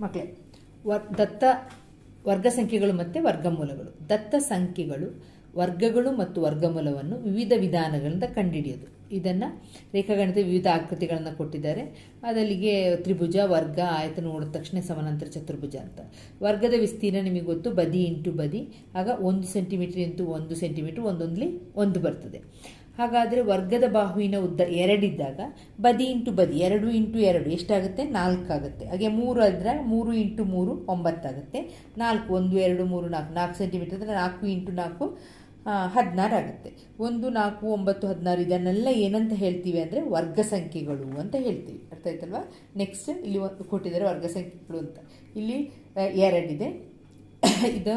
ಮಕ್ಕಳೇ ವರ್ ದತ್ತ ವರ್ಗ ಸಂಖ್ಯೆಗಳು ಮತ್ತು ವರ್ಗಮೂಲಗಳು. ದತ್ತ ಸಂಖ್ಯೆಗಳು ವರ್ಗಗಳು ಮತ್ತು ವರ್ಗಮೂಲವನ್ನು ವಿವಿಧ ವಿಧಾನಗಳಿಂದ ಕಂಡುಹಿಡಿಯೋದು ಇದನ್ನು ರೇಖಾಗಣಿತ ವಿವಿಧ ಆಕೃತಿಗಳನ್ನು ಕೊಟ್ಟಿದ್ದಾರೆ. ಅದಲ್ಲಿಗೆ ತ್ರಿಭುಜ, ವರ್ಗ, ಆಯತ ನೋಡಿದ ತಕ್ಷಣ ಸಮಾನಾಂತರ ಚತುರ್ಭುಜ ಅಂತ. ವರ್ಗದ ವಿಸ್ತೀರ್ಣ ನಿಮಗೆ ಗೊತ್ತು, ಬದಿ ಇಂಟು ಬದಿ. ಆಗ ಒಂದು ಸೆಂಟಿಮೀಟರ್ ಇಂಟು ಒಂದು ಸೆಂಟಿಮೀಟರ್ ಒಂದೊಂದಲಿ ಒಂದು ಬರ್ತದೆ. ಹಾಗಾದರೆ ವರ್ಗದ ಬಾಹುವಿನ ಉದ್ದ ಎರಡಿದ್ದಾಗ ಬದಿ ಇಂಟು ಬದಿ, ಎರಡು ಇಂಟು ಎರಡು ಎಷ್ಟಾಗುತ್ತೆ? ನಾಲ್ಕು ಆಗುತ್ತೆ ಹಾಗೆ ಮೂರು ಆದರೆ ಮೂರು ಇಂಟು ಮೂರು ಒಂಬತ್ತಾಗುತ್ತೆ. ನಾಲ್ಕು, ಒಂದು, ಎರಡು, ಮೂರು, ನಾಲ್ಕು. ನಾಲ್ಕು ಸೆಂಟಿಮೀಟರ್ ಅಂದರೆ ನಾಲ್ಕು ಇಂಟು ನಾಲ್ಕು ಹದಿನಾರು ಆಗುತ್ತೆ. ಒಂದು, ನಾಲ್ಕು, ಒಂಬತ್ತು, ಹದಿನಾರು ಇದನ್ನೆಲ್ಲ ಏನಂತ ಹೇಳ್ತೀವಿ ಅಂದರೆ ವರ್ಗ ಸಂಖ್ಯೆಗಳು ಅಂತ ಹೇಳ್ತೀವಿ. ಅರ್ಥ ಆಯ್ತಲ್ವಾ? ನೆಕ್ಸ್ಟ್ ಇಲ್ಲಿ ಒಂದು ಕೊಟ್ಟಿದ್ದಾರೆ ವರ್ಗ ಸಂಖ್ಯೆಗಳು ಅಂತ. ಇಲ್ಲಿ ಎರಡಿದೆ. ಇದು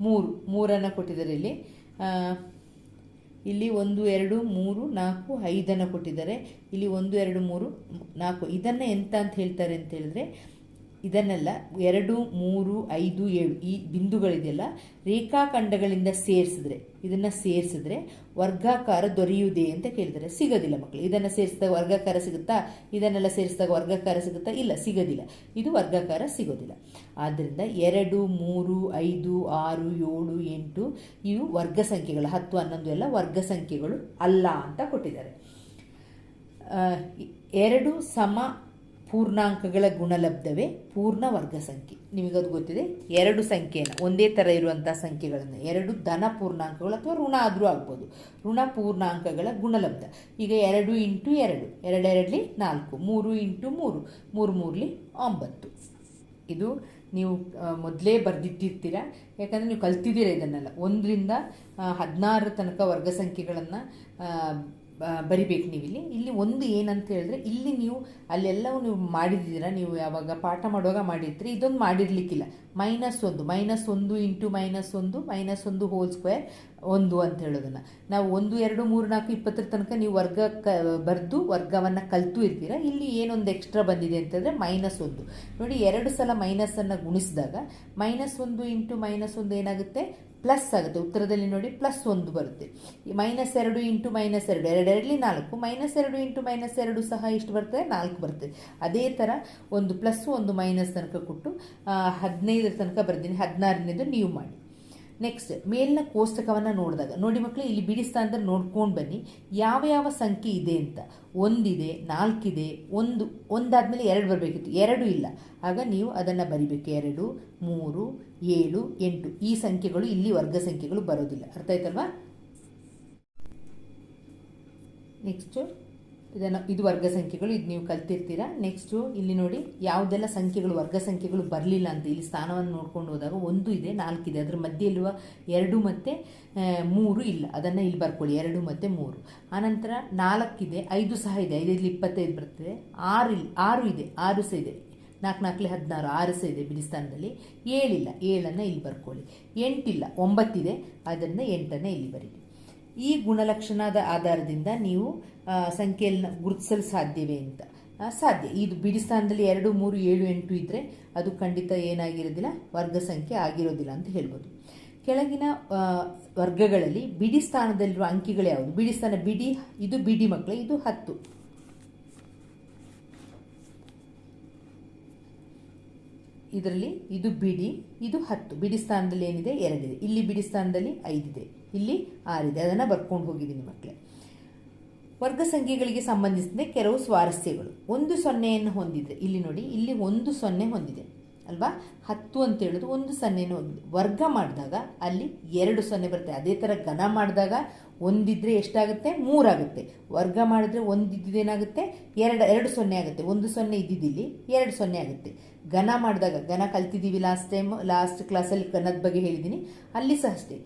ಮೂರು. ಮೂರನ್ನು ಕೊಟ್ಟಿದ್ದಾರೆ ಇಲ್ಲಿ. ಇಲ್ಲಿ ಒಂದು, ಎರಡು, ಮೂರು, ನಾಲ್ಕು, ಐದನ್ನು ಕೊಟ್ಟಿದ್ದಾರೆ. ಇಲ್ಲಿ ಒಂದು, ಎರಡು, ಮೂರು, ನಾಲ್ಕು. ಇದನ್ನು ಎಂತ ಅಂತ ಹೇಳ್ತಾರೆ ಅಂತ ಹೇಳಿದ್ರೆ ಇದನ್ನೆಲ್ಲ ಎರಡು, ಮೂರು, ಐದು, ಏಳು ಈ ಬಿಂದುಗಳಿದೆಯಲ್ಲ, ರೇಖಾಖಂಡಗಳಿಂದ ಸೇರಿಸಿದ್ರೆ, ಇದನ್ನು ಸೇರಿಸಿದ್ರೆ ವರ್ಗಾಕಾರ ದೊರೆಯುವುದೇ ಅಂತ ಕೇಳಿದರೆ ಸಿಗೋದಿಲ್ಲ ಮಕ್ಕಳು ಇದನ್ನು ಸೇರಿಸಿದಾಗ ವರ್ಗಾಕಾರ ಸಿಗುತ್ತಾ? ಇದನ್ನೆಲ್ಲ ಸೇರಿಸಿದಾಗ ವರ್ಗಾಕಾರ ಸಿಗುತ್ತಾ? ಇಲ್ಲ, ಸಿಗೋದಿಲ್ಲ. ಇದು ವರ್ಗಾಕಾರ ಸಿಗೋದಿಲ್ಲ. ಆದ್ದರಿಂದ ಎರಡು, ಮೂರು, ಐದು, ಆರು, ಏಳು, ಎಂಟು ಇವು ವರ್ಗ ಸಂಖ್ಯೆಗಳು. ಹತ್ತು, ಹನ್ನೊಂದು ಎಲ್ಲ ವರ್ಗ ಸಂಖ್ಯೆಗಳು ಅಲ್ಲ ಅಂತ ಕೊಟ್ಟಿದ್ದಾರೆ. ಎರಡು ಸಮ ಪೂರ್ಣಾಂಕಗಳ ಗುಣಲಬ್ಧವೇ ಪೂರ್ಣ ವರ್ಗ ಸಂಖ್ಯೆ. ನಿಮಗದು ಗೊತ್ತಿದೆ? ಎರಡು ಸಂಖ್ಯೆಯನ್ನು ಒಂದೇ ಥರ ಇರುವಂಥ ಸಂಖ್ಯೆಗಳನ್ನು. ಎರಡು ಧನ ಪೂರ್ಣಾಂಕಗಳು ಅಥವಾ ಋಣ ಆದರೂ ಆಗ್ಬೋದು. ಋಣ ಪೂರ್ಣಾಂಕಗಳ ಗುಣಲಬ್ಧ. ಈಗ ಎರಡು ಇಂಟು ಎರಡು. ಎರಡೆರಡಲಿ ನಾಲ್ಕು. ಮೂರು ಇಂಟು ಮೂರು. ಮೂರು ಮೂರಲಿ ಒಂಬತ್ತು. ಇದು ನೀವು ಮೊದಲೇ ಬರೆದಿಟ್ಟಿರ್ತೀರ. ಯಾಕಂದರೆ ನೀವು ಕಲ್ತಿದ್ದೀರ ಇದನ್ನೆಲ್ಲ. ಒಂದರಿಂದ ಹದಿನಾರು ತನಕ ವರ್ಗ ಸಂಖ್ಯೆಗಳನ್ನು ಬರಿಬೇಕು ನೀವು ಇಲ್ಲಿ ಒಂದು ಏನಂತ ಹೇಳಿದ್ರೆ, ಇಲ್ಲಿ ನೀವು ಅಲ್ಲೆಲ್ಲವೂ ನೀವು ಮಾಡಿದ್ದೀರಾ, ನೀವು ಯಾವಾಗ ಪಾಠ ಮಾಡುವಾಗ ಮಾಡಿರ್ತೀರಿ, ಇದೊಂದು ಮಾಡಿರ್ಲಿಕ್ಕಿಲ್ಲ. ಮೈನಸ್ ಒಂದು ಮೈನಸ್ ಒಂದು ಇಂಟು ಮೈನಸ್ ಒಂದು ಮೈನಸ್ ಒಂದು ಹೋಲ್ ಸ್ಕ್ವೇರ್ ಒಂದು ಅಂತ ಹೇಳೋದನ್ನು. ನಾವು ಒಂದು ಎರಡು ಮೂರು ನಾಲ್ಕು ಇಪ್ಪತ್ತರ ತನಕ ನೀವು ವರ್ಗ ಕ ಬರೆದು ವರ್ಗವನ್ನು ಕಲಿತು ಇರ್ತೀರ? ಇಲ್ಲಿ ಏನೊಂದು ಎಕ್ಸ್ಟ್ರಾ ಬಂದಿದೆ ಅಂತಂದರೆ ಮೈನಸ್ ಒಂದು. ನೋಡಿ ಎರಡು ಸಲ ಮೈನಸನ್ನು ಗುಣಿಸಿದಾಗ ಮೈನಸ್ ಒಂದು ಇಂಟು ಮೈನಸ್ ಒಂದು ಏನಾಗುತ್ತೆ? ಪ್ಲಸ್ ಆಗುತ್ತೆ. ಉತ್ತರದಲ್ಲಿ ನೋಡಿ ಪ್ಲಸ್ ಒಂದು ಬರುತ್ತೆ. ಮೈನಸ್ ಎರಡು ಇಂಟು ಮೈನಸ್ ಎರಡು ಎರಡೆರಡಲಿ ನಾಲ್ಕು ಮೈನಸ್ ಎರಡು ಇಂಟು ಮೈನಸ್ ಎರಡು ಸಹ ಇಷ್ಟು ಬರ್ತದೆ ನಾಲ್ಕು ಬರ್ತದೆ. ಅದೇ ಥರ ಒಂದು ಪ್ಲಸ್ ಒಂದು ಮೈನಸ್ ತನಕ ಕೊಟ್ಟು ಆ, ಹದಿನೈದರ ತನಕ ಬರ್ತೀನಿ, ಹದಿನಾರನೇದು ನೀವು ಮಾಡಿ. ನೆಕ್ಸ್ಟ್ ಮೇಲಿನ ಕೋಷ್ಟಕವನ್ನು ನೋಡಿದಾಗ, ನೋಡಿ ಮಕ್ಕಳು ಇಲ್ಲಿ ಬಿಡಿಸ್ತಾ ಅಂದ್ರೆ ನೋಡ್ಕೊಂಡು ಬನ್ನಿ. ಯಾವ ಯಾವ ಸಂಖ್ಯೆ ಇದೆ ಅಂತ. ಒಂದಿದೆ, ನಾಲ್ಕಿದೆ, ಒಂದು, ಒಂದಾದಮೇಲೆ ಎರಡು ಬರಬೇಕಿತ್ತು. ಎರಡು ಇಲ್ಲ. ಆಗ ನೀವು ಅದನ್ನು ಬರಿಬೇಕು. ಎರಡು, ಮೂರು, ಏಳು, ಎಂಟು. ಈ ಸಂಖ್ಯೆಗಳು, ಇಲ್ಲಿ ವರ್ಗ ಸಂಖ್ಯೆಗಳು ಬರೋದಿಲ್ಲ. ಅರ್ಥ ಆಯ್ತಲ್ವಾ? ನೆಕ್ಸ್ಟು ಇದನ್ನು ಇದು ವರ್ಗ ಸಂಖ್ಯೆಗಳು, ಇದು ನೀವು ಕಲ್ತಿರ್ತೀರ. ನೆಕ್ಸ್ಟು ಇಲ್ಲಿ ನೋಡಿ, ಯಾವುದೆಲ್ಲ ಸಂಖ್ಯೆಗಳು, ವರ್ಗ ಸಂಖ್ಯೆಗಳು ಬರಲಿಲ್ಲ ಅಂತ ಇಲ್ಲಿ ಸ್ಥಾನವನ್ನು ನೋಡ್ಕೊಂಡು ಹೋದಾಗ ಒಂದು ಇದೆ ನಾಲ್ಕಿದೆ ಅದರ ಮಧ್ಯೆ ಇರುವ ಎರಡು ಮತ್ತು ಮೂರು ಇಲ್ಲ. ಅದನ್ನು ಇಲ್ಲಿ ಬರ್ಕೊಳ್ಳಿ. ಎರಡು ಮತ್ತು ಮೂರು. ಆನಂತರ ನಾಲ್ಕಿದೆ ಐದು ಸಹ ಇದೆ. ಇಲ್ಲಿ ಇಪ್ಪತ್ತೈದು ಬರ್ತದೆ. ಆರು ಇಲ್ಲಿ ಆರು ಇದೆ, ಆರು ಸಹ ಇದೆ. ನಾಲ್ಕು ನಾಲ್ಕಲೆ ಹದಿನಾರು, ಆರು ಸಹ ಇದೆ ಬಿಡಿಸ್ತಾನದಲ್ಲಿ ಏಳಿಲ್ಲ. ಏಳನ್ನು ಇಲ್ಲಿ ಬರ್ಕೊಳ್ಳಿ. ಎಂಟಿಲ್ಲ. ಒಂಬತ್ತಿದೆ. ಅದನ್ನು ಎಂಟನ್ನು ಇಲ್ಲಿ ಬರೀರಿ. ಈ ಗುಣಲಕ್ಷಣದ ಆಧಾರದಿಂದ ನೀವು ಸಂಖ್ಯೆಯನ್ನು ಗುರುತಿಸಲು ಸಾಧ್ಯವೇ ಅಂತ. ಸಾಧ್ಯ. ಇದು ಬಿಡಿ ಸ್ಥಾನದಲ್ಲಿ ಎರಡು, ಮೂರು, ಏಳು, ಎಂಟು ಇದ್ದರೆ ಅದು ಖಂಡಿತ ಏನಾಗಿರೋದಿಲ್ಲ, ವರ್ಗ ಸಂಖ್ಯೆ ಆಗಿರೋದಿಲ್ಲ ಅಂತ ಹೇಳ್ಬೋದು. ಕೆಳಗಿನ ವರ್ಗಗಳಲ್ಲಿ ಬಿಡಿ ಸ್ಥಾನದಲ್ಲಿರುವ ಅಂಕಿಗಳು ಯಾವುದು? ಬಿಡಿ ಸ್ಥಾನ ಬಿಡಿ, ಇದು ಬಿಡಿ ಮಕ್ಕಳು, ಇದು ಹತ್ತು. ಇದರಲ್ಲಿ ಇದು ಬಿಡಿ, ಇದು ಹತ್ತು. ಬಿಡಿ ಸ್ಥಾನದಲ್ಲಿ ಏನಿದೆ? ಎರಡಿದೆ. ಇಲ್ಲಿ ಬಿಡಿ ಸ್ಥಾನದಲ್ಲಿ ಐದಿದೆ. ಇಲ್ಲಿ ಆರಿದೆ. ಅದನ್ನು ಬರ್ಕೊಂಡು ಹೋಗಿದ್ದೀನಿ ಮಕ್ಕಳೇ ವರ್ಗ ಸಂಖ್ಯೆಗಳಿಗೆ ಸಂಬಂಧಿಸಿದ ಕೆಲವು ಸ್ವಾರಸ್ಯಗಳು. ಒಂದು ಸೊನ್ನೆಯನ್ನು ಹೊಂದಿದೆ. ಇಲ್ಲಿ ನೋಡಿ, ಇಲ್ಲಿ ಒಂದು ಸೊನ್ನೆ ಹೊಂದಿದೆ. ಅಲ್ವಾ? ಹತ್ತು ಅಂತ ಹೇಳೋದು ಒಂದು ಸೊನ್ನೆಯನ್ನು ಹೊಂದಿದೆ. ವರ್ಗ ಮಾಡಿದಾಗ ಅಲ್ಲಿ ಎರಡು ಸೊನ್ನೆ ಬರುತ್ತೆ. ಅದೇ ಥರ ಘನ ಮಾಡಿದಾಗ ಒಂದಿದ್ರೆ ಎಷ್ಟಾಗುತ್ತೆ? ಮೂರಾಗುತ್ತೆ. ವರ್ಗ ಮಾಡಿದ್ರೆ ಒಂದಿದ್ದೇನಾಗುತ್ತೆ ಎರಡು ಎರಡು ಸೊನ್ನೆ ಆಗುತ್ತೆ. ಒಂದು ಸೊನ್ನೆ ಇದ್ದಿದ್ದಿಲ್ಲಿ ಎರಡು ಸೊನ್ನೆ ಆಗುತ್ತೆ. ಘನ ಮಾಡಿದಾಗ, ಘನ ಕಲ್ತಿದ್ದೀವಿ ಲಾಸ್ಟ್ ಟೈಮ್ ಲಾಸ್ಟ್ ಕ್ಲಾಸಲ್ಲಿ ಘನದ ಬಗ್ಗೆ ಹೇಳಿದ್ದೀನಿ. ಅಲ್ಲಿ ಸಹ ಅಷ್ಟೇ.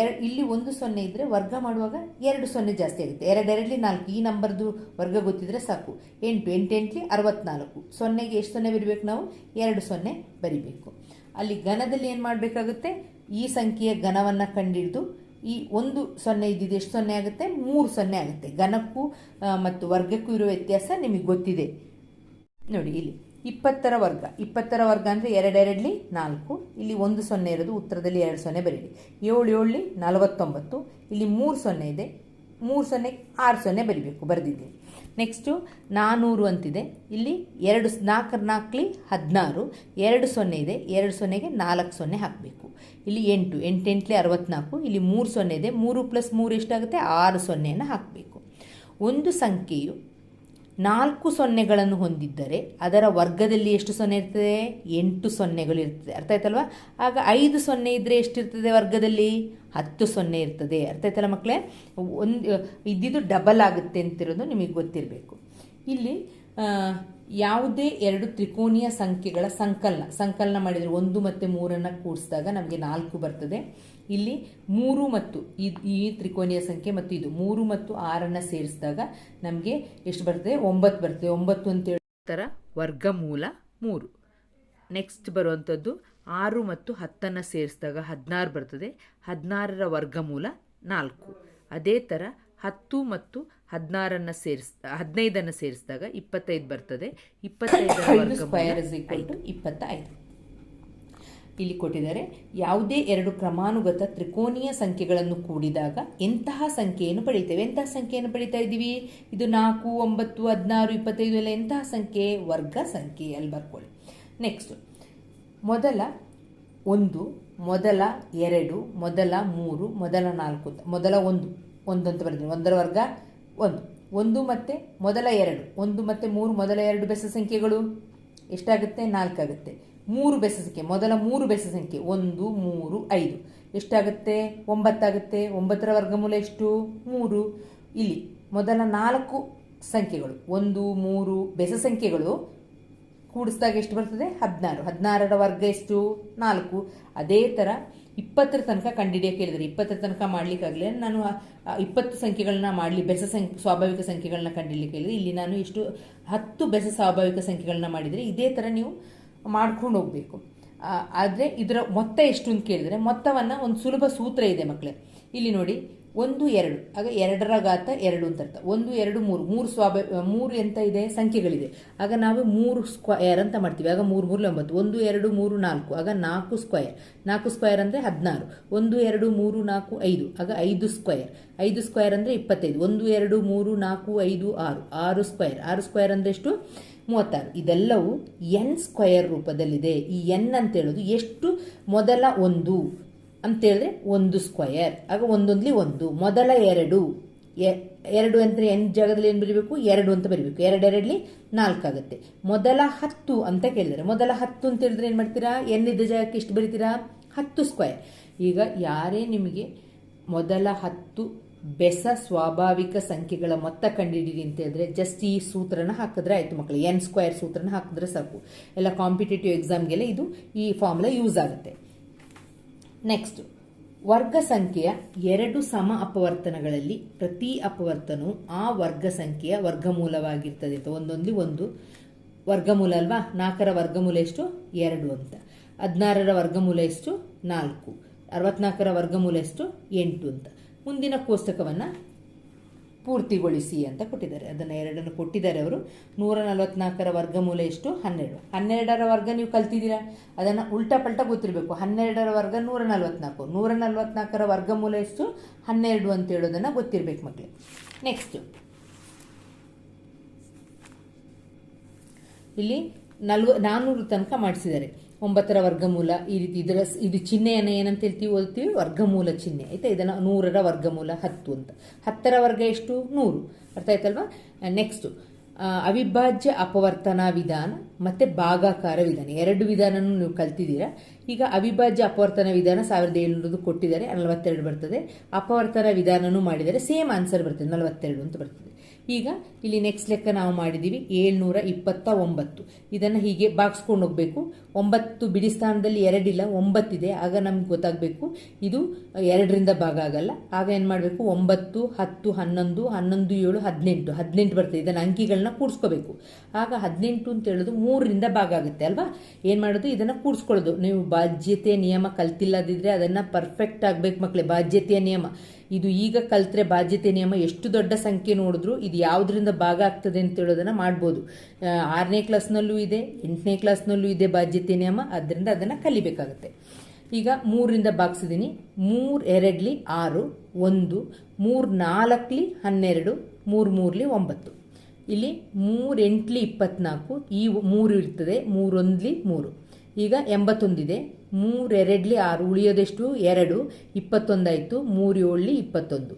ಎರ, ಇಲ್ಲಿ ಒಂದು ಸೊನ್ನೆ ಇದ್ದರೆ ವರ್ಗ ಮಾಡುವಾಗ ಎರಡು ಸೊನ್ನೆ ಜಾಸ್ತಿ ಆಗುತ್ತೆ. ಎರಡೆರಡಲಿ ನಾಲ್ಕು. ಈ ನಂಬರ್ದು ವರ್ಗ ಗೊತ್ತಿದ್ರೆ ಸಾಕು. ಎಂಟು ಎಂಟು, ಎಂಟ್ಲಿ ಅರವತ್ನಾಲ್ಕು. ಸೊನ್ನೆಗೆ ಎಷ್ಟು ಸೊನ್ನೆ ಬರಿಬೇಕು ನಾವು? ಎರಡು ಸೊನ್ನೆ ಬರಿಬೇಕು. ಅಲ್ಲಿ ಘನದಲ್ಲಿ ಏನು ಮಾಡಬೇಕಾಗುತ್ತೆ? ಈ ಸಂಖ್ಯೆಯ ಘನವನ್ನು ಕಂಡಿಡಿದು ಈ ಒಂದು ಸೊನ್ನೆ ಇದ್ದಿದ್ದು ಎಷ್ಟು ಸೊನ್ನೆ ಆಗುತ್ತೆ? ಮೂರು ಸೊನ್ನೆ ಆಗುತ್ತೆ. ಘನಕ್ಕೂ ಮತ್ತು ವರ್ಗಕ್ಕೂ ಇರೋ ವ್ಯತ್ಯಾಸ ನಿಮಗೆ ಗೊತ್ತಿದೆ. ನೋಡಿ, ಇಲ್ಲಿ. ಇಪ್ಪತ್ತರ ವರ್ಗ. ಇಪ್ಪತ್ತರ ವರ್ಗ ಅಂದರೆ ಎರಡೆರಡಲಿ ನಾಲ್ಕು, ಇಲ್ಲಿ ಒಂದು ಸೊನ್ನೆ ಇರೋದು ಉತ್ತರದಲ್ಲಿ ಎರಡು ಸೊನ್ನೆ ಬರೀರಿ ಏಳು ಏಳಲಿ ನಲವತ್ತೊಂಬತ್ತು, ಇಲ್ಲಿ ಮೂರು ಸೊನ್ನೆ ಇದೆ, ಮೂರು ಸೊನ್ನೆ, ಆರು ಸೊನ್ನೆ ಬರಿಬೇಕು ಬರೆದಿದ್ದೀನಿ ನೆಕ್ಸ್ಟು ನಾನ್ನೂರು ಅಂತಿದೆ, ಇಲ್ಲಿ ಎರಡು ನಾಲ್ಕು, ನಾಲ್ಕಲಿ ಹದಿನಾರು, ಎರಡು ಸೊನ್ನೆ ಇದೆ, ಎರಡು ಸೊನ್ನೆಗೆ ನಾಲ್ಕು ಸೊನ್ನೆ ಹಾಕಬೇಕು. ಇಲ್ಲಿ ಎಂಟು ಎಂಟೆಂಟ್ಲಿ ಅರವತ್ನಾಲ್ಕು, ಇಲ್ಲಿ ಮೂರು ಸೊನ್ನೆ ಇದೆ, ಮೂರು ಪ್ಲಸ್ ಮೂರು ಎಷ್ಟಾಗುತ್ತೆ? ಆರು ಸೊನ್ನೆಯನ್ನು ಹಾಕಬೇಕು. ಒಂದು ಸಂಖ್ಯೆಯು ನಾಲ್ಕು ಸೊನ್ನೆಗಳನ್ನು ಹೊಂದಿದ್ದರೆ ಅದರ ವರ್ಗದಲ್ಲಿ ಎಷ್ಟು ಸೊನ್ನೆ ಇರ್ತದೆ? ಎಂಟು ಸೊನ್ನೆಗಳು ಇರ್ತದೆ. ಅರ್ಥ ಆಯ್ತಲ್ವಾ? ಆಗ ಐದು ಸೊನ್ನೆ ಇದ್ದರೆ ಎಷ್ಟಿರ್ತದೆ ವರ್ಗದಲ್ಲಿ? ಹತ್ತು ಸೊನ್ನೆ ಇರ್ತದೆ. ಅರ್ಥ ಆಯ್ತಲ್ಲ ಮಕ್ಕಳೇ? ಒಂದು, ಇದ್ದಿದ್ದು ಡಬಲ್ ಆಗುತ್ತೆ ಅಂತಿರೋದು ನಿಮಗೆ ಗೊತ್ತಿರಬೇಕು. ಇಲ್ಲಿ ಯಾವುದೇ ಎರಡು ತ್ರಿಕೋನೀಯ ಸಂಖ್ಯೆಗಳ ಸಂಕಲನ. ಸಂಕಲನ ಮಾಡಿದರೆ ಒಂದು ಮತ್ತು ಮೂರನ್ನು ಕೂಡಿಸಿದಾಗ ನಮಗೆ ನಾಲ್ಕು ಬರ್ತದೆ. ಇಲ್ಲಿ ಮೂರು ಮತ್ತು ಈ- ಈ ತ್ರಿಕೋನೀಯ ಸಂಖ್ಯೆ ಮತ್ತು ಇದು ಮೂರು ಮತ್ತು ಆರನ್ನು ಸೇರಿಸಿದಾಗ ನಮಗೆ ಎಷ್ಟು ಬರ್ತದೆ? ಒಂಬತ್ತು ಬರ್ತದೆ. ಒಂಬತ್ತು ಅಂತೇಳಿ ವರ್ಗ ವರ್ಗಮೂಲ ಮೂರು. ನೆಕ್ಸ್ಟ್ ಬರುವಂಥದ್ದು ಆರು ಮತ್ತು ಹತ್ತನ್ನು ಸೇರಿಸಿದಾಗ ಹದಿನಾರು ಬರ್ತದೆ. ಹದಿನಾರರ ವರ್ಗಮೂಲ ನಾಲ್ಕು. ಅದೇ ಥರ ಹತ್ತು ಮತ್ತು ಹದಿನಾರನ್ನು ಸೇರಿಸ್ ಹದಿನೈದನ್ನು ಸೇರಿಸಿದಾಗ ಇಪ್ಪತ್ತೈದು ಬರ್ತದೆ. ಇಪ್ಪತ್ತೈದರ ವರ್ಗಮೂಲ ಇಪ್ಪತ್ತೈದು. ಇಲ್ಲಿ ಕೊಟ್ಟಿದ್ದಾರೆ, ಯಾವುದೇ ಎರಡು ಕ್ರಮಾನುಗತ ತ್ರಿಕೋನೀಯ ಸಂಖ್ಯೆಗಳನ್ನು ಕೂಡಿದಾಗ ಎಂತಹ ಸಂಖ್ಯೆಯನ್ನು ಪಡೀತೇವೆ ಎಂತಹ ಸಂಖ್ಯೆಯನ್ನು ಪಡೀತಾ ಇದ್ದೀವಿ? ಇದು ನಾಲ್ಕು, ಒಂಬತ್ತು, ಹದಿನಾರು, ಇಪ್ಪತ್ತೈದು ಎಲ್ಲ ಎಂತಹ ಸಂಖ್ಯೆ? ವರ್ಗ ಸಂಖ್ಯೆ ಅಲ್ಲಿ ಬರ್ಕೊಳ್ಳಿ ನೆಕ್ಸ್ಟ್ ಮೊದಲ ಒಂದು, ಮೊದಲ ಎರಡು, ಮೊದಲ ಮೂರು, ಮೊದಲ ನಾಲ್ಕು ಮೊದಲ ಒಂದು. ಒಂದು ಅಂತ ಬರ್ತೀನಿ ಒಂದರ ವರ್ಗ ಒಂದು. ಒಂದು ಮತ್ತು ಮೊದಲ ಎರಡು. ಒಂದು ಮತ್ತು ಮೂರು, ಮೊದಲ ಎರಡು ಬೆಸ ಸಂಖ್ಯೆಗಳು ಎಷ್ಟಾಗುತ್ತೆ? ನಾಲ್ಕಾಗುತ್ತೆ. ಮೂರು ಬೆಸ ಸಂಖ್ಯೆ ಮೊದಲ ಮೂರು ಬೆಸ ಸಂಖ್ಯೆ ಒಂದು, ಮೂರು, ಐದು. ಎಷ್ಟಾಗುತ್ತೆ? ಒಂಬತ್ತಾಗುತ್ತೆ. ಒಂಬತ್ತರ ವರ್ಗಮೂಲ ಎಷ್ಟು? ಮೂರು. ಇಲ್ಲಿ ಮೊದಲ ನಾಲ್ಕು ಸಂಖ್ಯೆಗಳು, ಒಂದು, ಮೂರು ಬೆಸ ಸಂಖ್ಯೆಗಳು ಕೂಡಿಸಿದಾಗ ಎಷ್ಟು ಬರ್ತದೆ? ಹದಿನಾರು. ಹದಿನಾರರ ವರ್ಗ ಎಷ್ಟು? ನಾಲ್ಕು. ಅದೇ ಥರ ಇಪ್ಪತ್ತರ ತನಕ ಕಂಡುಹಿಡಿಯೋಕೆ ಹೇಳಿದರೆ ಇಪ್ಪತ್ತರ ತನಕ ಮಾಡಲಿಕ್ಕಾಗಲಿ ನಾನು ಇಪ್ಪತ್ತು ಸಂಖ್ಯೆಗಳನ್ನ ಮಾಡಲಿ, ಬೆಸ ಸಂಖ್ಯೆ, ಸ್ವಾಭಾವಿಕ ಸಂಖ್ಯೆಗಳನ್ನ ಕಂಡಿಡ್ಲಿಕ್ಕೆ ಹೇಳಿದರೆ ಇಲ್ಲಿ ನಾನು ಇಷ್ಟು ಹತ್ತು ಬೆಸ ಸ್ವಾಭಾವಿಕ ಸಂಖ್ಯೆಗಳನ್ನ ಮಾಡಿದರೆ ಇದೇ ಥರ ನೀವು ಮಾಡ್ಕೊಂಡು ಹೋಗಬೇಕು ಆದರೆ ಇದರ ಮೊತ್ತ ಎಷ್ಟು ಅಂತ ಕೇಳಿದರೆ ಮೊತ್ತವನ್ನು ಒಂದು ಸುಲಭ ಸೂತ್ರ ಇದೆ ಮಕ್ಕಳೇ ಇಲ್ಲಿ ನೋಡಿ ಒಂದು, ಎರಡು. ಆಗ ಎರಡರ ಘಾತ ಎರಡು ಅಂತ ಅರ್ಥ. ಒಂದು, ಎರಡು, ಮೂರು. ಮೂರು ಸ್ವಾಭಾವಿಕ ಮೂರು ಎಂತ ಇದೆ? ಸಂಖ್ಯೆಗಳಿದೆ. ಆಗ ನಾವು ಮೂರು ಸ್ಕ್ವಯರ್ ಅಂತ ಮಾಡ್ತೀವಿ. ಆಗ ಮೂರು ಮೂರು ಒಂಬತ್ತು ಒಂದು, ಎರಡು, ಮೂರು, ನಾಲ್ಕು. ಆಗ ನಾಲ್ಕು ಸ್ಕ್ವಯರ್ ನಾಲ್ಕು ಸ್ಕ್ವಯರ್ ಅಂದರೆ ಹದಿನಾರು. ಒಂದು, ಎರಡು, ಮೂರು, ನಾಲ್ಕು, ಐದು. ಆಗ ಐದು ಸ್ಕ್ವಯರ್ ಐದು ಸ್ಕ್ವಯರ್ ಅಂದರೆ ಇಪ್ಪತ್ತೈದು. ಒಂದು, ಎರಡು, ಮೂರು, ನಾಲ್ಕು, ಐದು, ಆರು. ಆರು ಸ್ಕ್ವಯರ್ ಆರು ಸ್ಕ್ವಯರ್ ಅಂದರೆ ಎಷ್ಟು? ಮೂವತ್ತಾರು. ಇದೆಲ್ಲವೂ ಎನ್ ಸ್ಕ್ವಯರ್ ರೂಪದಲ್ಲಿದೆ. ಈ ಎನ್ ಅಂತ ಹೇಳೋದು ಎಷ್ಟು? ಮೊದಲ ಒಂದು. ಅಂತೇಳಿದ್ರೆ ಒಂದು ಸ್ಕ್ವಯರ್ ಆಗ ಒಂದೊಂದ್ಲಿ ಒಂದು. ಮೊದಲ ಎರಡು. ಎರಡು ಅಂದರೆ ಎನ್ ಜಾಗದಲ್ಲಿ ಏನು ಬರೀಬೇಕು? ಎರಡು ಅಂತ ಬರೀಬೇಕು. ಎರಡೆರಡ್ಲಿ ನಾಲ್ಕಾಗುತ್ತೆ ಮೊದಲ ಹತ್ತು ಅಂತ ಕೇಳಿದರೆ, ಮೊದಲ ಹತ್ತು ಅಂತ ಹೇಳಿದ್ರೆ ಏನು ಮಾಡ್ತೀರಾ? ಎನ್ ಇದ್ದ ಜಾಗಕ್ಕೆ ಎಷ್ಟು ಬರೀತೀರಾ? ಹತ್ತು ಸ್ಕ್ವಯರ್ ಈಗ ಯಾರೇ ನಿಮಗೆ ಮೊದಲ ಹತ್ತು ಬೆಸ ಸ್ವಾಭಾವಿಕ ಸಂಖ್ಯೆಗಳ ಮೊತ್ತ ಕಂಡಿಡೀರಿ ಅಂತ ಹೇಳಿದ್ರೆ ಜಸ್ಟ್ ಈ ಸೂತ್ರನ ಹಾಕಿದ್ರೆ ಆಯಿತು ಮಕ್ಕಳು. ಎನ್ ಸ್ಕ್ವಯರ್ ಸೂತ್ರನ ಹಾಕಿದ್ರೆ ಸಾಕು. ಎಲ್ಲ ಕಾಂಪಿಟೇಟಿವ್ ಎಕ್ಸಾಮ್ಗೆಲ್ಲ ಇದು ಈ ಫಾರ್ಮುಲಾ ಯೂಸ್ ಆಗುತ್ತೆ. ನೆಕ್ಸ್ಟ್ ವರ್ಗ ಸಂಖ್ಯೆಯ ಎರಡು ಸಮ ಅಪವರ್ತನಗಳಲ್ಲಿ ಪ್ರತಿ ಅಪವರ್ತನವು ಆ ವರ್ಗ ಸಂಖ್ಯೆಯ ವರ್ಗಮೂಲವಾಗಿರ್ತದೆ ಅಂತ. ಒಂದೊಂದು ಒಂದು. ವರ್ಗಮೂಲ ಅಲ್ವಾ? ನಾಲ್ಕರ ವರ್ಗಮೂಲ ಎಷ್ಟು? ಎರಡು ಅಂತ. ಹದಿನಾರರ ವರ್ಗಮೂಲ ಎಷ್ಟು? ನಾಲ್ಕು. ಅರವತ್ನಾಲ್ಕರ ವರ್ಗಮೂಲ ಎಷ್ಟು? ಎಂಟು ಅಂತ. ಮುಂದಿನ ಕೋಷ್ಟಕವನ್ನು ಪೂರ್ತಿಗೊಳಿಸಿ ಅಂತ ಕೊಟ್ಟಿದ್ದಾರೆ. ಅದನ್ನು ಎರಡನ್ನು ಕೊಟ್ಟಿದ್ದಾರೆ ಅವರು. ನೂರ ನಲವತ್ನಾಲ್ಕರ ವರ್ಗಮೂಲ ಎಷ್ಟು? ಹನ್ನೆರಡು. ಹನ್ನೆರಡರ ವರ್ಗ ನೀವು ಕಲ್ತಿದ್ದೀರಾ? ಅದನ್ನು ಉಲ್ಟಾ ಪಲ್ಟಾ ಗೊತ್ತಿರಬೇಕು. ಹನ್ನೆರಡರ ವರ್ಗ ನೂರ ನಲವತ್ನಾಲ್ಕು. ನೂರ ನಲವತ್ನಾಲ್ಕರ ವರ್ಗಮೂಲ ಎಷ್ಟು? ಹನ್ನೆರಡು ಅಂತ ಹೇಳೋದನ್ನು ಗೊತ್ತಿರಬೇಕು ಮಕ್ಕಳು ನೆಕ್ಸ್ಟು ಇಲ್ಲಿ ನಲ್ವ ನಾನ್ನೂರು ತನಕ ಮಾಡಿಸಿದ್ದಾರೆ. ಒಂಬತ್ತರ ವರ್ಗಮೂಲ ಈ ರೀತಿ ಇದರ ಇದು ಚಿಹ್ನೆಯನ್ನು ಏನಂತ ಹೇಳ್ತೀವಿ ಓದ್ತೀವಿ ವರ್ಗಮೂಲ ಚಿಹ್ನೆ. ಆಯ್ತಾ? ಇದನ್ನು ನೂರರ ವರ್ಗಮೂಲ ಹತ್ತು ಅಂತ. ಹತ್ತರ ವರ್ಗ ಎಷ್ಟು? ನೂರು. ಅರ್ಥ ಆಯ್ತಲ್ವಾ? ನೆಕ್ಸ್ಟು ಅವಿಭಾಜ್ಯ ಅಪವರ್ತನಾ ವಿಧಾನ ಮತ್ತು ಭಾಗಾಕಾರ ವಿಧಾನ. ಎರಡು ವಿಧಾನನೂ ನೀವು ಕಲ್ತಿದ್ದೀರಾ? ಈಗ ಅವಿಭಾಜ್ಯ ಅಪವರ್ತನ ವಿಧಾನ ಸಾವಿರದ ಏಳ್ನೂರದು ಕೊಟ್ಟಿದ್ದಾರೆ. ನಲವತ್ತೆರಡು ಬರ್ತದೆ. ಅಪವರ್ತನ ವಿಧಾನನೂ ಮಾಡಿದರೆ ಸೇಮ್ ಆನ್ಸರ್ ಬರ್ತದೆ. ನಲವತ್ತೆರಡು ಅಂತ ಬರ್ತದೆ. ಈಗ ಇಲ್ಲಿ ನೆಕ್ಸ್ಟ್ ಲೆಕ್ಕ ನಾವು ಮಾಡಿದ್ದೀವಿ ಏಳ್ನೂರ ಇಪ್ಪತ್ತ ಒಂಬತ್ತು. ಇದನ್ನು ಹೀಗೆ ಬಾಗಿಸ್ಕೊಂಡು ಹೋಗಬೇಕು. ಒಂಬತ್ತು ಬಿಡಿ ಸ್ಥಾನದಲ್ಲಿ ಎರಡಿಲ್ಲ ಒಂಬತ್ತಿದೆ ಆಗ ನಮ್ಗೆ ಗೊತ್ತಾಗಬೇಕು, ಇದು ಎರಡರಿಂದ ಭಾಗ ಆಗಲ್ಲ. ಆಗ ಏನು ಮಾಡಬೇಕು? ಒಂಬತ್ತು, ಹತ್ತು, ಹನ್ನೊಂದು ಹನ್ನೊಂದು, ಏಳು, ಹದಿನೆಂಟು. ಹದಿನೆಂಟು ಬರ್ತದೆ. ಇದನ್ನು ಅಂಕಿಗಳನ್ನ ಕೂಡಿಸ್ಕೋಬೇಕು. ಆಗ ಹದಿನೆಂಟು ಅಂತ ಹೇಳೋದು ಮೂರರಿಂದ ಭಾಗ ಆಗುತ್ತೆ ಅಲ್ವಾ? ಏನು ಮಾಡೋದು? ಇದನ್ನು ಕೂಡಿಸ್ಕೊಳ್ಳೋದು. ನೀವು ಬಾಧ್ಯತೆ ನಿಯಮ ಕಲ್ತಿಲ್ಲದಿದ್ದರೆ ಅದನ್ನು ಪರ್ಫೆಕ್ಟ್ ಆಗಬೇಕು ಮಕ್ಕಳೇ ಬಾಧ್ಯತೆಯ ನಿಯಮ. ಇದು ಈಗ ಕಲ್ತ್ರೆ ಬಾಧ್ಯತೆ ನಿಯಮ ಎಷ್ಟು ದೊಡ್ಡ ಸಂಖ್ಯೆ ನೋಡಿದ್ರು ಇದು ಯಾವುದರಿಂದ ಭಾಗ ಆಗ್ತದೆ ಅಂತ ಹೇಳೋದನ್ನ ಮಾಡ್ಬೋದು. ಆರನೇ ಕ್ಲಾಸ್ನಲ್ಲೂ ಇದೆ, ಎಂಟನೇ ಕ್ಲಾಸ್ನಲ್ಲೂ ಇದೆ ಬಾಧ್ಯತೆ ನಿಯಮ, ಅದರಿಂದ ಅದನ್ನು ಕಲಿಬೇಕಾಗುತ್ತೆ. ಈಗ ಮೂರರಿಂದ ಬಾಗಿಸಿದ್ದೀನಿ ಮೂರು ಎರಡ್ಲಿ ಆರು, ಒಂದು, ಮೂರು ನಾಲ್ಕಲಿ ಹನ್ನೆರಡು, ಮೂರು ಮೂರಲಿ ಒಂಬತ್ತು. ಇಲ್ಲಿ ಮೂರು ಎಂಟ್ಲಿ ಇಪ್ಪತ್ನಾಲ್ಕು, ಈ ಮೂರು ಇರ್ತದೆ, ಮೂರೊಂದ್ಲಿ ಮೂರು. ಈಗ ಎಂಬತ್ತೊಂದಿದೆ. ಮೂರೆರಡ್ಲಿ ಆರು, ಉಳಿಯೋದೆಷ್ಟು? ಎರಡು. ಇಪ್ಪತ್ತೊಂದಾಯಿತು. ಮೂರು ಏಳ್ಲಿ ಇಪ್ಪತ್ತೊಂದು.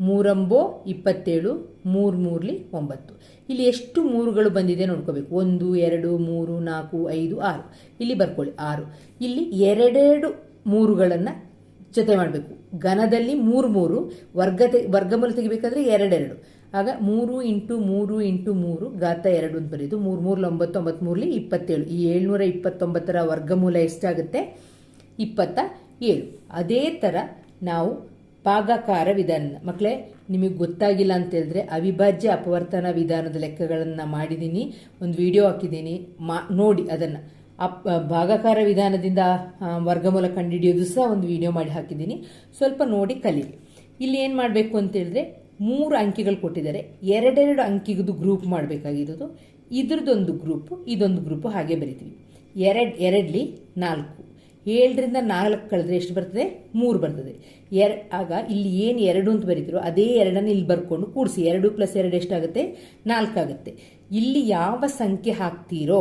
ಮೂರಂಬೋ ಇಪ್ಪತ್ತೇಳು. ಮೂರು ಮೂರಲಿ ಒಂಬತ್ತು. ಇಲ್ಲಿ ಎಷ್ಟು ಮೂರುಗಳು ಬಂದಿದೆ ನೋಡ್ಕೋಬೇಕು. ಒಂದು, ಎರಡು, ಮೂರು, ನಾಲ್ಕು, ಐದು, ಆರು. ಇಲ್ಲಿ ಬರ್ಕೊಳ್ಳಿ, ಆರು. ಇಲ್ಲಿ ಎರಡೆರಡು ಮೂರುಗಳನ್ನು ಜೊತೆ ಮಾಡಬೇಕು. ಘನದಲ್ಲಿ ಮೂರು ಮೂರು ವರ್ಗ ತೆ ವರ್ಗಮೂಲ ತೆಗಿಬೇಕಾದ್ರೆ ಎರಡೆರಡು. ಆಗ ಮೂರು ಇಂಟು ಮೂರು ಇಂಟು ಮೂರು ಘಾತ ಎರಡು ಅಂತ ಬರೆಯೋದು ಮೂರು, ಮೂರ್ಲಿ ಒಂಬತ್ತು ಒಂಬತ್ತು ಮೂರ್ಲಿ ಇಪ್ಪತ್ತೇಳು. ಈ ಏಳ್ನೂರ ಇಪ್ಪತ್ತೊಂಬತ್ತರ ವರ್ಗಮೂಲ ಎಷ್ಟಾಗುತ್ತೆ? ಇಪ್ಪತ್ತ ಏಳು. ಅದೇ ಥರ ನಾವು ಭಾಗಾಕಾರ ವಿಧಾನ. ಮಕ್ಕಳೇ ನಿಮಗೆ ಗೊತ್ತಾಗಿಲ್ಲ ಅಂತ ಹೇಳಿದ್ರೆ ಅವಿಭಾಜ್ಯ ಅಪವರ್ತನ ವಿಧಾನದ ಲೆಕ್ಕಗಳನ್ನು ಮಾಡಿದ್ದೀನಿ ಒಂದು ವಿಡಿಯೋ ಹಾಕಿದ್ದೀನಿ ಮಾ, ನೋಡಿ ಅದನ್ನು. ಅಪ್ ಭಾಗಾಕಾರ ವಿಧಾನದಿಂದ ವರ್ಗಮೂಲ ಕಂಡುಹಿಡಿಯೋದು ಸಹ ಒಂದು ವಿಡಿಯೋ ಮಾಡಿ ಹಾಕಿದ್ದೀನಿ ಸ್ವಲ್ಪ ನೋಡಿ ಕಲೀರಿ. ಇಲ್ಲಿ ಏನು ಮಾಡಬೇಕು ಅಂತ ಹೇಳಿದ್ರೆ ಮೂರು ಅಂಕಿಗಳು ಕೊಟ್ಟಿದ್ದಾರೆ. ಎರಡೆರಡು ಅಂಕಿಗದು ಗ್ರೂಪ್ ಮಾಡಬೇಕಾಗಿರೋದು ಇದ್ರದ್ದೊಂದು ಗ್ರೂಪ್ ಇದೊಂದು ಗ್ರೂಪು ಹಾಗೆ ಬರಿತೀವಿ. ಎರಡು, ಎರಡ್ಲಿ ನಾಲ್ಕು. ಏಳರಿಂದ ನಾಲ್ಕು ಕಳೆದ್ರೆ ಎಷ್ಟು ಬರ್ತದೆ? ಮೂರು ಬರ್ತದೆ. ಎರ, ಆಗ ಇಲ್ಲಿ ಏನು ಎರಡು ಅಂತ ಬರೀತಿರೋ ಅದೇ ಎರಡನ್ನು ಇಲ್ಲಿ ಬರ್ಕೊಂಡು ಕೂಡಿಸಿ. ಎರಡು ಪ್ಲಸ್ ಎರಡು ಎಷ್ಟಾಗುತ್ತೆ? ನಾಲ್ಕಾಗುತ್ತೆ ಇಲ್ಲಿ ಯಾವ ಸಂಖ್ಯೆ ಹಾಕ್ತೀರೋ,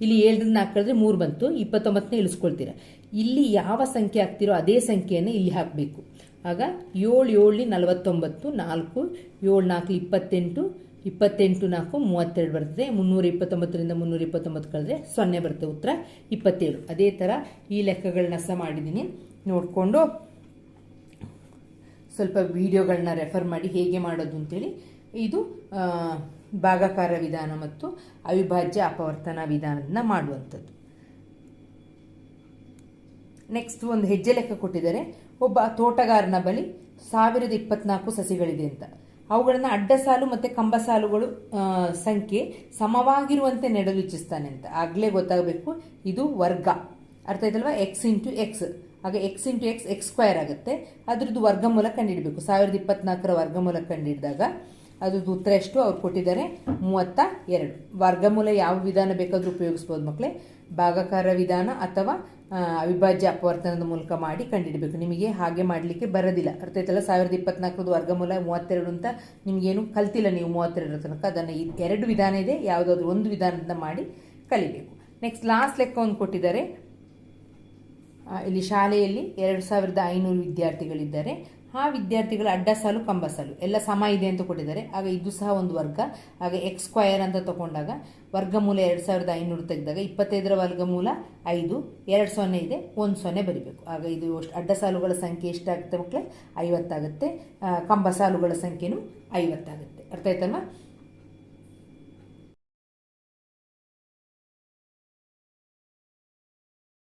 ಇಲ್ಲಿ ಏಳರಿಂದ ನಾಲ್ಕು ಕಳೆದ್ರೆ ಮೂರು ಬಂತು. ಇಪ್ಪತ್ತೊಂಬತ್ತನೇ ಇಳಿಸ್ಕೊಳ್ತೀರ. ಇಲ್ಲಿ ಯಾವ ಸಂಖ್ಯೆ ಹಾಕ್ತಿರೋ ಅದೇ ಸಂಖ್ಯೆಯನ್ನು ಇಲ್ಲಿ ಹಾಕಬೇಕು. ಆಗ ಏಳು ಏಳು ನಲವತ್ತೊಂಬತ್ತು, ನಾಲ್ಕು ಏಳು ನಾಲ್ಕು ಇಪ್ಪತ್ತೆಂಟು ಇಪ್ಪತ್ತೆಂಟು ನಾಲ್ಕು, ಮೂವತ್ತೆರಡು ಬರ್ತದೆ. ಮುನ್ನೂರ ಇಪ್ಪತ್ತೊಂಬತ್ತರಿಂದ ಮುನ್ನೂರ ಇಪ್ಪತ್ತೊಂಬತ್ತು ಕಳೆದ್ರೆ ಸೊನ್ನೆ ಬರುತ್ತೆ ಉತ್ತರ. ಇಪ್ಪತ್ತೇಳು. ಅದೇ ಥರ ಈ ಲೆಕ್ಕಗಳನ್ನ ಸಹ ಮಾಡಿದ್ದೀನಿ. ನೋಡಿಕೊಂಡು ಸ್ವಲ್ಪ ವಿಡಿಯೋಗಳನ್ನ ರೆಫರ್ ಮಾಡಿ ಹೇಗೆ ಮಾಡೋದು ಅಂತೇಳಿ. ಇದು ಭಾಗಕಾರ ವಿಧಾನ ಮತ್ತು ಅವಿಭಾಜ್ಯ ಅಪವರ್ತನ ವಿಧಾನದಿಂದ ಮಾಡುವಂಥದ್ದು. ನೆಕ್ಸ್ಟ್ ಒಂದು ಹೆಜ್ಜೆ ಲೆಕ್ಕ ಕೊಟ್ಟಿದ್ದಾರೆ. ಒಬ್ಬ ತೋಟಗಾರನ ಬಳಿ ಸಾವಿರದ ಇಪ್ಪತ್ನಾಲ್ಕು ಸಸಿಗಳಿದೆ ಅಂತ. ಅವುಗಳನ್ನು ಅಡ್ಡ ಸಾಲು ಮತ್ತು ಕಂಬ ಸಾಲುಗಳು ಸಂಖ್ಯೆ ಸಮವಾಗಿರುವಂತೆ ನೆಡಲು ಇಚ್ಛಿಸ್ತಾನೆ ಅಂತ. ಆಗಲೇ ಗೊತ್ತಾಗಬೇಕು, ಇದು ವರ್ಗ. ಅರ್ಥ ಆಯ್ತಲ್ವಾ? ಎಕ್ಸ್ ಇಂಟು ಎಕ್ಸ್ ಆಗ x into x x square ಆಗುತ್ತೆ. ಅದ್ರದ್ದು ವರ್ಗಮೂಲ ಕಂಡಿಡಬೇಕು ಸಾವಿರದ ಇಪ್ಪತ್ನಾಲ್ಕರ ವರ್ಗಮೂಲ ಕಂಡುಹಿಡಿದಾಗ ಅದ್ರದ್ದು ಉತ್ತರ ಎಷ್ಟು? ಅವ್ರು ಕೊಟ್ಟಿದ್ದಾರೆ ಮೂವತ್ತ ಎರಡು. ವರ್ಗಮೂಲ ಯಾವ ವಿಧಾನ ಬೇಕಾದರೂ ಉಪಯೋಗಿಸ್ಬೋದು ಮಕ್ಕಳೇ ಭಾಗಾಕಾರ ವಿಧಾನ ಅಥವಾ ಅವಿಭಾಜ್ಯ ಅಪವರ್ತನದ ಮೂಲಕ ಮಾಡಿ ಕಂಡುಹಿಡಬೇಕು. ನಿಮಗೆ ಹಾಗೆ ಮಾಡಲಿಕ್ಕೆ ಬರೋದಿಲ್ಲ. ಅರ್ಥ ಆಯ್ತಲ್ಲ? ಸಾವಿರದ ಇಪ್ಪತ್ನಾಲ್ಕರದ್ದು ವರ್ಗಮೂಲ ಮೂವತ್ತೆರಡು ಅಂತ ನಿಮಗೇನು ಕಲ್ತಿಲ್ಲ ನೀವು ಮೂವತ್ತೆರಡರ ತನಕ. ಅದನ್ನು ಎರಡು ವಿಧಾನ ಇದೆ. ಯಾವುದಾದ್ರೂ ಒಂದು ವಿಧಾನದಿಂದ ಮಾಡಿ ಕಲಿಬೇಕು. ನೆಕ್ಸ್ಟ್ ಲಾಸ್ಟ್ ಲೆಕ್ಕ ಒಂದು ಕೊಟ್ಟಿದ್ದಾರೆ ಇಲ್ಲಿ ಶಾಲೆಯಲ್ಲಿ ಎರಡು ಸಾವಿರದ ಐನೂರು ವಿದ್ಯಾರ್ಥಿಗಳಿದ್ದಾರೆ. ಆ ವಿದ್ಯಾರ್ಥಿಗಳ ಅಡ್ಡ ಸಾಲು ಕಂಬ ಸಾಲು. ಎಲ್ಲ ಸಮ ಇದೆ ಅಂತ ಕೊಟ್ಟಿದ್ದಾರೆ. ಆಗ ಇದು ಸಹ ಒಂದು ವರ್ಗ. ಆಗ ಎಕ್ಸ್ ಸ್ಕ್ವಯರ್ ಅಂತ ತಗೊಂಡಾಗ ವರ್ಗಮೂಲ ಎರಡು ಸಾವಿರದ ಐನೂರು ತೆಗೆದಾಗ ಇಪ್ಪತ್ತೈದರ ವರ್ಗಮೂಲ ಐದು, ಎರಡು ಸೊನ್ನೆ ಇದೆ, ಒಂದು ಸೊನ್ನೆ ಬರಿಬೇಕು. ಆಗ ಇದು ಅಷ್ಟು ಅಡ್ಡ ಸಾಲುಗಳ ಸಂಖ್ಯೆ ಎಷ್ಟಾಗುತ್ತೆ ಮಕ್ಕಳೇ ಐವತ್ತಾಗುತ್ತೆ. ಕಂಬ ಸಾಲುಗಳ ಸಂಖ್ಯೆನೂ ಐವತ್ತಾಗುತ್ತೆ. ಅರ್ಥ ಆಯ್ತಲ್ವಾ?